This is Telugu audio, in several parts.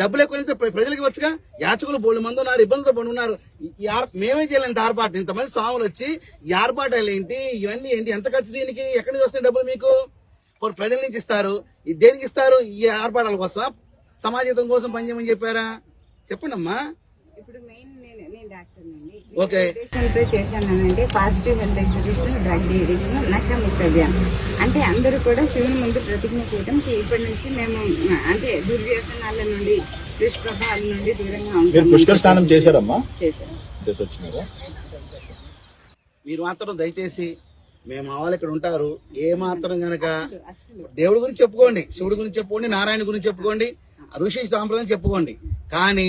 డబ్బులు ఎక్కువ అయితే ప్ర- ప్రజలకి యాచకులు బోళ్ళు మంది ఉన్నారు ఇబ్బందులతో పడి ఉన్నారు. మేమే చేయలేని ఏర్పాటు ఆర్పాటు ఇంతమంది స్వాములు వచ్చి ఈ ఆర్పాటాలు ఏంటి? ఇవన్నీ ఏంటి? ఎంత ఖర్చు దీనికి? ఎక్కడి నుంచి వస్తాయి డబ్బులు మీకు? పోనీ ప్రజల నుంచి ఇస్తారు. దేనికి ఇస్తారు? ఈ ఆర్పాటాల కోసం సమాజం కోసం పనిచేయమని చెప్పారా? చెప్పండి అమ్మా ఇప్పుడు మెయిన్ నేను నేను డాక్టర్ అండి ఓకే. తో చేశానంటే పాజిటివ్ హెల్త్ ఎగ్జిబిషన్ డ్రగ్ అభియాన్ అంటే అందరూ కూడా శివుని ముందు ప్రతిజ్ఞ చేయడం ఇప్పటి నుంచి మేము అంటే దుర్వ్యసనాల నుండి దుష్ప్రభావాల నుండి దూరంగా మీరు పుష్కర స్నానం చేశారమ్మా? చేశాం చేసి వచ్చినారా? మీరు మాత్రం దయచేసి మేము ఆవాలు ఇక్కడ ఉంటారు. ఏ మాత్రం గనక దేవుడి గురించి చెప్పుకోండి. శివుడి గురించి చెప్పుకోండి నారాయణ గురించి చెప్పుకోండి ఋషి సాంప్రదాయం చెప్పుకోండి. కానీ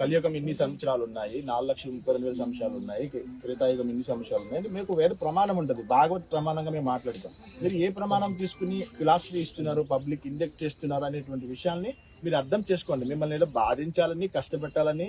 కలియుగం ఇన్ని సంవత్సరాలు ఉన్నాయి నాలుగు లక్షల ముప్పై రెండు వేల సంవత్సరాలు ఉన్నాయి త్రేతాయుగం ఇన్ని సంవత్సరాలు ఉన్నాయి. మీకు వేద ప్రమాణం ఉంటుంది భాగవత్ ప్రమాణంగా మేము మాట్లాడతాం. మీరు ఏ ప్రమాణం తీసుకుని ఫిలాసఫీ ఇస్తున్నారు పబ్లిక్ ఇండెక్ట్ చేస్తున్నారు అనేటువంటి విషయాల్ని మీరు అర్థం చేసుకోండి. మిమ్మల్ని ఏదో బాధించాలని కష్టపెట్టాలని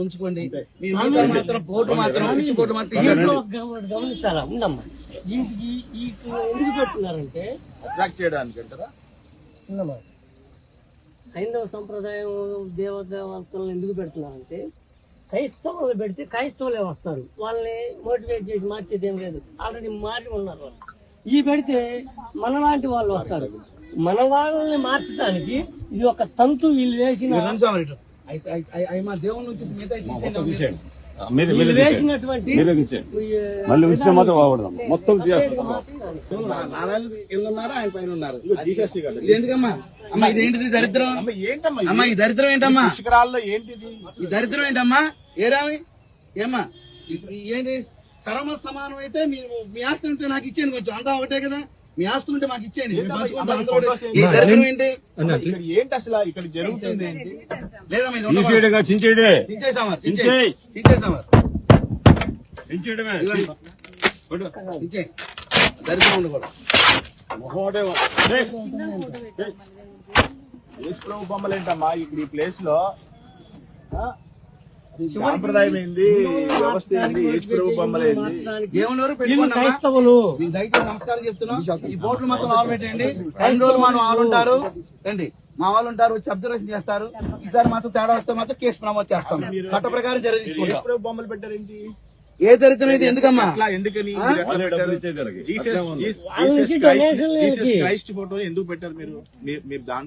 ఉన్నారు ఉంచుకోండి మాత్రం బోర్డు మాత్రం పిచ్చి బోర్డు మాత్రం దీంట్లో తీసేయండి ఒక గమ- గమనించాలా? ఉండమ్మా ఈ ఈ- ఈ ఎందుకు పెట్టున్నారంటే అట్రాక్ట్ చేయడానికి అంటారా? చిన్నమాట హైందవ సంప్రదాయం దేవదేవతలను ఎందుకు పెడుతున్నారంటే క్రైస్తవులు పెడితే క్రైస్తవులే వస్తారు. వాళ్ళని మోటివేట్ చేసి మార్చేది ఏం లేదు. ఆల్రెడీ మారి ఉన్నారు వాళ్ళు. ఈ పెడితే మనలాంటి వాళ్ళు వస్తారు. మన వాళ్ళని మార్చడానికి ఇది ఒక తంతు వీళ్ళు వేసిన రండి స్వామి ఇటు. అయి మా దేవుని నుంచి మిగతా తీసేయండి మీరు మళ్ళీ ఉంచితే మాత్రం వాడదాం మొత్తం ఉన్నారు ఆయన పైన ఉన్నారు. ఎందుకమ్మా అమ్మా ఇది ఏంటిది దరిద్రం? అమ్మ ఏంటమ్మా ఇది? అమ్మా ఈ దరిద్రం ఏంటమ్మా? ఏంటిది? ఈ దరిద్రం ఏంటమ్మా? ఏరామి ఏమ్మా? ఏంటి సరమ సమానం అయితే మీ ఆస్తి ఉంటే నాకు ఇచ్చేయండి కొంచెం. అంతా ఒకటే కదా? మీ ఆస్తులు ఉంటే మాకు ఇచ్చేయండి. ఏంటి? ఇక్కడ ఏంటి అసలు? ఇక్కడ జరుగుతుంది ఏంటి? లేదా చించేయడే దించేసామా దించేయ్. దించేసామా చించేయడమే. కొట్టు. దించే దరిద్రం ఉండకూడదు. మొహోడే వా- ఏయ్. యేసు ప్రభు బొమ్మలు ఏంటమ్మా ఇక్కడ ఈ ప్లేస్లో వ్యవస్థ ప్రభు క్రైస్తవులు? దయచేసి నమస్కారం చెప్తున్నాం. ఈ బోట్లు మొత్తం ఆలు పెట్టండి. రెండు రోజులు మనం ఆలు ఉంటారు. రండి మా వాళ్ళు ఉంటారు వచ్చి అబ్జర్వేషన్ చేస్తారు. ఈసారి మాత్రం తేడా వస్తే మాత్రం కేసు నమోదు చేస్తాం. చట్ట ప్రకారం తీసుకుంటాం. ప్రభు బొమ్మలు పెట్టారేంటి? ఏ దరిద్రం ఇది? ఎందుకమ్మా? ఎందుకని. జీసస్ క్రైస్ట్ ఫోటో ఎందుకు పెట్టారు మీరు? మీరు- మీరు దాంట్లో